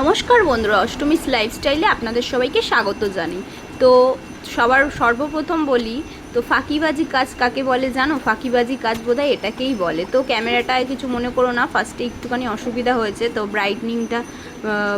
নমস্কার বন্ধুরা, অষ্টমীস লাইফস্টাইলে আপনাদের সবাইকে স্বাগত জানাই। তো সবার সর্বপ্রথম বলি, তো ফাঁকিবাজি কাজ কাকে বলে জানো? ফাঁকিবাজি কাজ বোধহয় এটাকেই বলে। তো ক্যামেরাটায় কিছু মনে করো না ফার্স্টে একটুখানি অসুবিধা হয়েছে, তো ব্রাইটনিংটা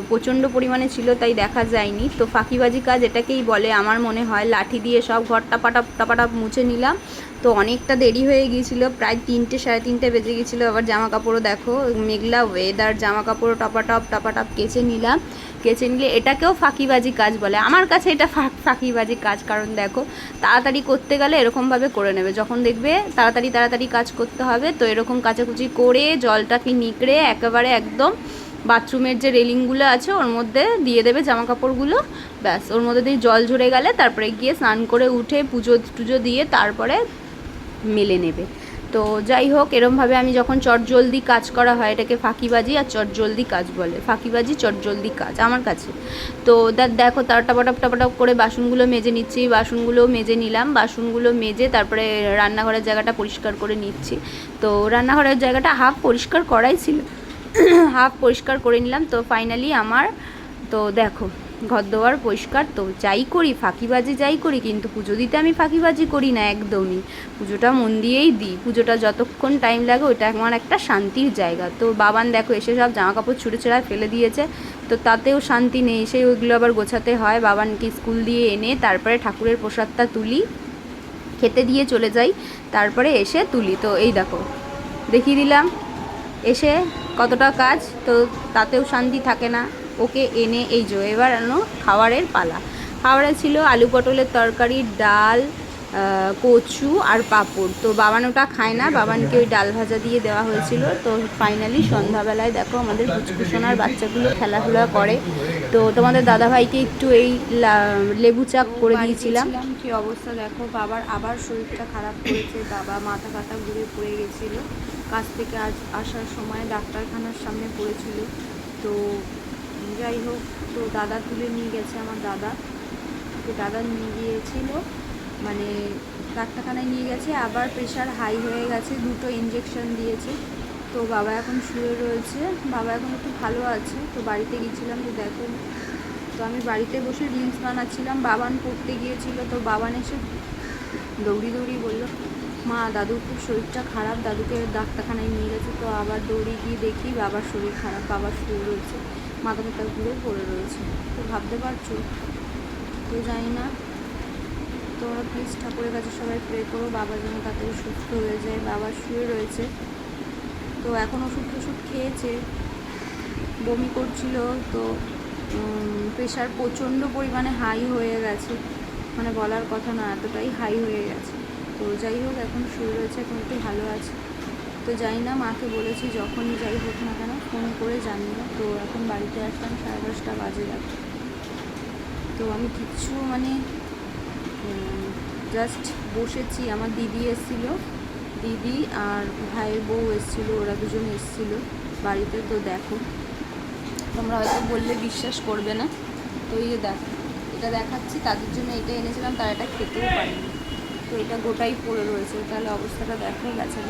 প্রচণ্ড পরিমাণে ছিল, তাই দেখা যায়নি। তো ফাঁকিবাজি কাজ এটাকেই বলে। আমার মনে হয় লাঠি দিয়ে সব ঘর টাপাটাপ টাপাটাপ মুছে নিলাম। তো অনেকটা দেরি হয়ে গিয়েছিল, প্রায় তিনটে, সাড়ে তিনটে বেজে গিয়েছিল। আবার জামা কাপড়ও দেখো, মেঘলা ওয়েদার জামা কাপড়ও টপাটপ, টাপাটপ কেচে নিলাম। কেচে নিলে এটাকেও ফাঁকিবাজি কাজ বলে। আমার কাছে এটা ফাঁক- ফাঁকিবাজি কাজ। কারণ দেখো, তাড়াতাড়ি করতে গেলে এরকমভাবে করে নেবে। যখন দেখবে তাড়াতাড়ি তাড়াতাড়ি কাজ করতে হবে, তো এরকম কাচাকুচি করে জলটাকে নিকড়ে একেবারে একদম বাথরুমের যে রেলিংগুলো আছে, ওর মধ্যে দিয়ে দেবে জামা কাপড়গুলো ব্যাস, ওর মধ্যে দিয়ে জল ঝরে গেলে তারপরে গিয়ে স্নান করে উঠে পুজো টুজো দিয়ে তারপরে মেলে নেবে। তো যাই হোক, এরমভাবে আমি যখন চটজলদি কাজ করা হয়, এটাকে ফাঁকিবাজি আর চটজলদি কাজ বলে। ফাঁকিবাজি, চটজলদি কাজ, আমার কাছে। তো দেখ, তার টাপাটাপ টাপাটাপ করে বাসনগুলো মেজে নিচ্ছি, বাসনগুলো মেজে নিলাম, বাসনগুলো মেজে তারপরে রান্নাঘরের জায়গাটা পরিষ্কার করে নিচ্ছি। তো রান্নাঘরের জায়গাটা হাফ পরিষ্কার করাই ছিল। হাফ পরিষ্কার করে নিলাম। তো ফাইনালি আমার, তো দেখো, ঘর দোয়ার পরিষ্কার। তো যাই করি, ফাঁকিবাজি যাই করি, কিন্তু পুজো দিতে আমি ফাঁকিবাজি করি না একদমই। পুজোটা মন দিয়েই দিই। পুজোটা যতক্ষণ টাইম লাগে, ওইটা আমার একটা শান্তির জায়গা। তো বাবান দেখো, এসে সব জামা কাপড় ছুঁড়ে ছেঁড়া ফেলে দিয়েছে। তো তাতেও শান্তি নেই। সেই ওইগুলো আবার গোছাতে হয়। বাবানকে স্কুল দিয়ে এনে তারপরে ঠাকুরের প্রসাদটা তুলি। খেতে দিয়ে চলে যাই। তারপরে এসে তুলি। তো এই দেখো, দেখিয়ে দিলাম। এসে কতটা কাজ তো তাতেও শান্তি থাকে না। ওকে এনে এই জো এবার আনো খাবারের পালা। খাবারে ছিল আলু পটলের তরকারি ডাল কচু আর পাঁপড়। তো বাবান ওটা খায় না বাবানকে ওই ডাল ভাজা দিয়ে দেওয়া হয়েছিল। তো ফাইনালি সন্ধ্যাবেলায় দেখো আমাদের কুচকুচোনার বাচ্চাগুলো খেলাধুলা করে। তো তোমাদের দাদাভাইকে একটু এই লেবু চা করে দিয়েছিলাম। কি অবস্থা দেখো বাবার আবার শরীরটা খারাপ করেছে বাবা মাথা কাটা ঘুরে পড়ে গেছিল। কাজ থেকে আজ আসার সময় ডাক্তারখানার সামনে পড়েছিল। তো যাই হোক, তো দাদা তুলে নিয়ে গেছে আমার দাদা। তো দাদা নিয়ে গিয়েছিল মানে ডাক্তারখানায় নিয়ে গেছে। আবার প্রেশার হাই হয়ে গেছে, দুটো ইঞ্জেকশন দিয়েছে। তো বাবা এখন শুয়ে রয়েছে। বাবা এখন একটু ভালো আছে। তো বাড়িতে গিয়েছিলাম তো দেখো। তো আমি বাড়িতে বসে রিলস বানাচ্ছিলাম। বাবান পড়তে গিয়েছিল, তো বাবান এসে দৌড়ি দৌড়ি বলল মা, দাদুর খুব শরীরটা খারাপ, দাদুকে ডাক্তারখানায় নিয়ে গেছে, তো আবার দৌড়ে গিয়ে দেখি বাবার শরীর খারাপ, বাবার শুয়ে রয়েছে মাথা মাথা ঘুরে পড়ে রয়েছে। তো ভাবতে পারছ? তো জানি না, তোমরা প্লিজ ঠাকুরের কাছে সবাই প্রে করো, বাবা যেন তাড়াতাড়ি সুস্থ হয়ে যায়, বাবা শুয়ে রয়েছে। তো এখন ওষুধ টষুধ খেয়েছে, বমি করছিল, তো প্রেশার প্রচণ্ড পরিমাণে হাই হয়ে গেছে মানে বলার কথা না, এতটাই হাই হয়ে গেছে। তো যাই হোক, এখন শুয়ে রয়েছে, এখন একটু ভালো আছে। তো যাই না, মাকে বলেছি যখনই যাই হোক না কেন, ফোন করে জানিও তো এখন বাড়িতে আসলাম, সাড়ে দশটা বাজে দেখো তো আমি কিচ্ছু মানে জাস্ট বসেছি। আমার দিদি এসেছিল, দিদি আর ভাইয়ের বউ এসেছিল, ওরা দুজন এসেছিল বাড়িতে। তো দেখো, তোমরা হয়তো বললে বিশ্বাস করবে না। তো এই দেখো, এটা দেখাচ্ছি, তাদের জন্য এটা এনেছিলাম, তারা এটা খেতেও পারেনি। তো এটা গোটাই পড়ে রয়েছে তাহলে অবস্থাটা দেখো, গেছে।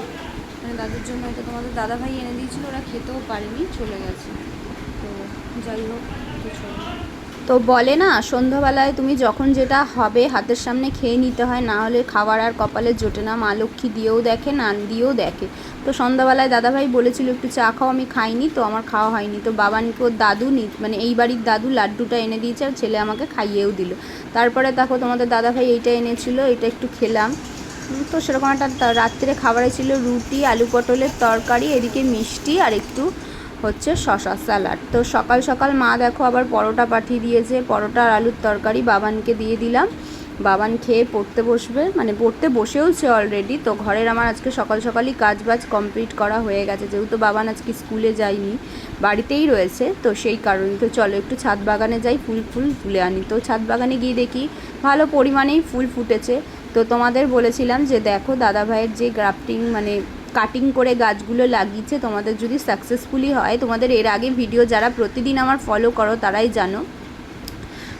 মানে তাদের জন্য হয়তো তোমাদের দাদাভাই এনে দিয়েছিল, ওরা খেতেও পারেনি, চলে গেছে তো যাই হোক, কিছু। তো বলে না, সন্ধ্যাবেলায় তুমি যখন যেটা হবে হাতের সামনে খেয়ে নিতে হয়, না হলে খাবার আর কপালে জোটে না। মা লক্ষ্মী দিয়েও দেখে, নান দিয়েও দেখে। তো সন্ধ্যাবেলায় দাদাভাই বলেছিল, একটু চা খাও, আমি খাইনি, তো আমার খাওয়া হয়নি। তো বাবানকে ওর দাদু নি- মানে এই বাড়ির দাদু লাড্ডুটা এনে দিয়েছে, আর ছেলে আমাকে খাইয়েও দিল। তারপরে দেখো তোমাদের দাদাভাই এইটা এনেছিল, এটা একটু খেলাম। তো সেরকম একটা রাত্রে খাবারে ছিল রুটি, আলু পটলের তরকারি, এদিকে মিষ্টি আর একটু হচ্ছে শশা স্যালাড। তো সকাল সকাল মা দেখো আবার পরোটা পাঠিয়ে দিয়েছে। পরোটা আর আলুর তরকারি বাবানকে দিয়ে দিলাম। বাবান খেয়ে পড়তে বসবে। মানে পড়তে বসেওছে অলরেডি তো ঘরের আমার আজকে সকাল সকালই কাজ বাজ কমপ্লিট করা হয়ে গেছে। যেহেতু বাবান আজকে স্কুলে যায়নি, বাড়িতেই রয়েছে। তো সেই কারণে তো চলো একটু ছাদ বাগানে যাই, ফুল ফুল তুলে আনি। তো ছাদ বাগানে গিয়ে দেখি ভালো পরিমাণেই ফুল ফুটেছে। তো তোমাদের বলেছিলাম যে দেখো দাদাভাইয়ের যে গ্রাফটিং মানে কাটিং করে গাছগুলো লাগিয়েছে, তোমাদের যদি সাকসেসফুলি হয়, তোমাদের এর আগে ভিডিও যারা প্রতিদিন আমার ফলো করো, তারাই জানো।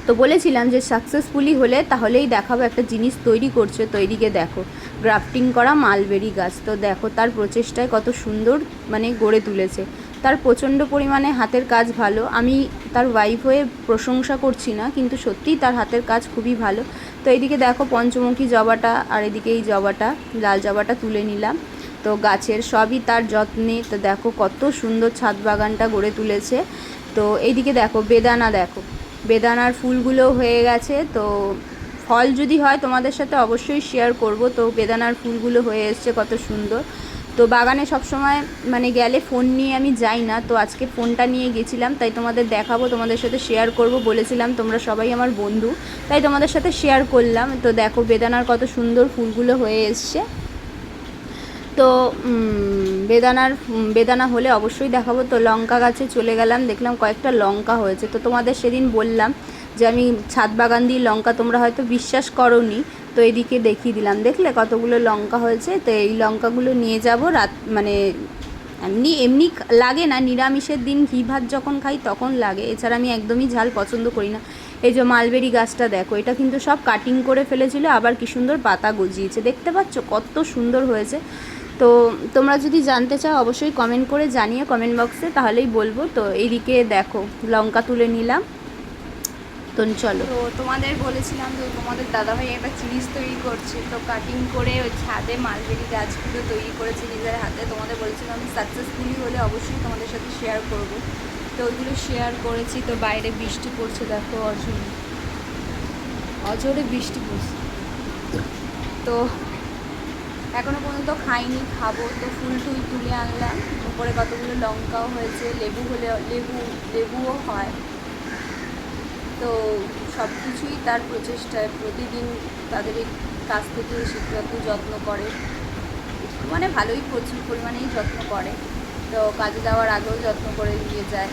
তো বলেছিলাম যে সাকসেসফুলি হলে তাহলেই দেখাবো একটা জিনিস তৈরি করছে তৈরিকে দেখো। গ্রাফটিং করা মালবেরি গাছ, তো দেখো তার প্রচেষ্টায় কত সুন্দর মানে গড়ে তুলেছে। তার প্রচণ্ড পরিমাণে হাতের কাজ ভালো, আমি তার ওয়াইফ হয়ে প্রশংসা করছি না, কিন্তু সত্যিই তার হাতের কাজ খুবই ভালো। তো এইদিকে দেখো পঞ্চমুখী জবাটা, আর এদিকে এই জবাটা, লাল জবাটা তুলে নিলাম। তো গাছের সবই তার যত্নে। তো দেখো কত সুন্দর ছাদ বাগানটা গড়ে তুলেছে। তো এইদিকে দেখো বেদানা দেখো। বেদানার ফুলগুলো হয়ে গেছে। তো ফল যদি হয় তোমাদের সাথে অবশ্যই শেয়ার করব। তো বেদানার ফুলগুলো হয়ে এসছে কত সুন্দর। তো বাগানে সবসময় মানে গেলে ফোন নিয়ে আমি যাই না। তো আজকে ফোনটা নিয়ে গেছিলাম, তাই তোমাদের দেখাবো, তোমাদের সাথে শেয়ার করব। বলেছিলাম তোমরা সবাই আমার বন্ধু, তাই তোমাদের সাথে শেয়ার করলাম। তো দেখো বেদানার কত সুন্দর ফুলগুলো হয়ে এসছে। তো বেদানার বেদানা হলে অবশ্যই দেখাবো। তো লঙ্কা গাছে চলে গেলাম, দেখলাম কয়েকটা লঙ্কা হয়েছে। তো তোমাদের সেদিন বললাম যে আমি ছাদ বাগান দিয়ে লঙ্কা তোমরা হয়তো বিশ্বাস করোনি, তো এদিকে দেখিয়ে দিলাম। দেখলে কতগুলো লঙ্কা হয়েছে? তো এই লঙ্কাগুলো নিয়ে যাব রাত মানে এমনি এমনি লাগে না, নিরামিষের দিন ঘি ভাত যখন খাই তখন লাগে। এছাড়া আমি একদমই ঝাল পছন্দ করি না। এই যে মালবেরি গাছটা দেখো, এটা কিন্তু সব কাটিং করে ফেলেছিল, আবার কি সুন্দর পাতা গজিয়েছে। দেখতে পাচ্ছ কত সুন্দর হয়েছে। তো তোমরা যদি জানতে চাও, অবশ্যই কমেন্ট করে জানিয়ে কমেন্ট বক্সে তাহলেই বলব। তো এইদিকে দেখো, লঙ্কা তুলে নিলাম। তো চলো। তো তোমাদের বলেছিলাম যে তোমাদের দাদাভাই একটা জিনিস তৈরি করছে, তো কাটিং করে ওই ছাদে মালবেরি গাছগুলো তৈরি করেছে নিজের হাতে। তোমাদের বলেছিলাম সাকসেসফুলি হলে অবশ্যই তোমাদের সাথে শেয়ার করব। তো ওইগুলো শেয়ার করেছি, তো বাইরে বৃষ্টি পড়ছে, দেখো অঝরে। অঝরে বৃষ্টি পড়ছে। তো এখনও পর্যন্ত খাইনি, খাব। তো ফুল টুল তুলে আনলাম। উপরে কতগুলো লঙ্কাও হয়েছে, লেবু হলে লেবু, লেবুও হয়। তো সব কিছুই তার প্রচেষ্টায়। প্রতিদিন তাদের কাছ থেকে শিক্ষক যত্ন করে। মানে ভালোই প্রচুর পরিমাণেই যত্ন করে। তো কাজে যাওয়ার আগেও যত্ন করে নিয়ে যায়।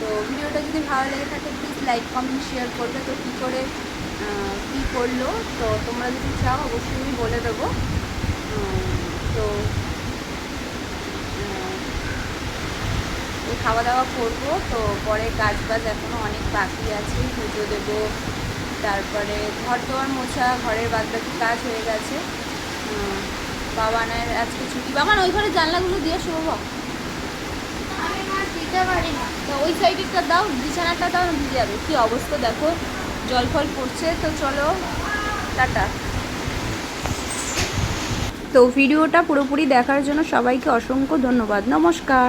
তো ভিডিওটা যদি ভালো লেগে থাকে প্লিজ লাইক কমেন্ট শেয়ার করবে। তো কী করে কী করল? তো তোমরা যদি চাও, অবশ্যই আমি বলে দেবো। তো খাওয়া দাওয়া করব। তো পরে কাজ বাজ এখনও অনেক বাকি আছে। পুজো দেবো। তারপরে ঘর দোয়ার মোছা, ঘরের বাদ বাকি কাজ হয়ে গেছে। বাবানের আজকে ছুটি। বাবান, ওই ঘরে জানলাগুলো দিয়ে দিতে পারি না। তো ওই সাইডেরটা দাও, বিছানাটা দাও ভিজে যাবে। কী অবস্থা দেখো। জল ফল পড়ছে, তো চলো, টাটা। তো ভিডিওটা পুরোপুরি দেখার জন্য সবাইকে অসংখ্য ধন্যবাদ। নমস্কার।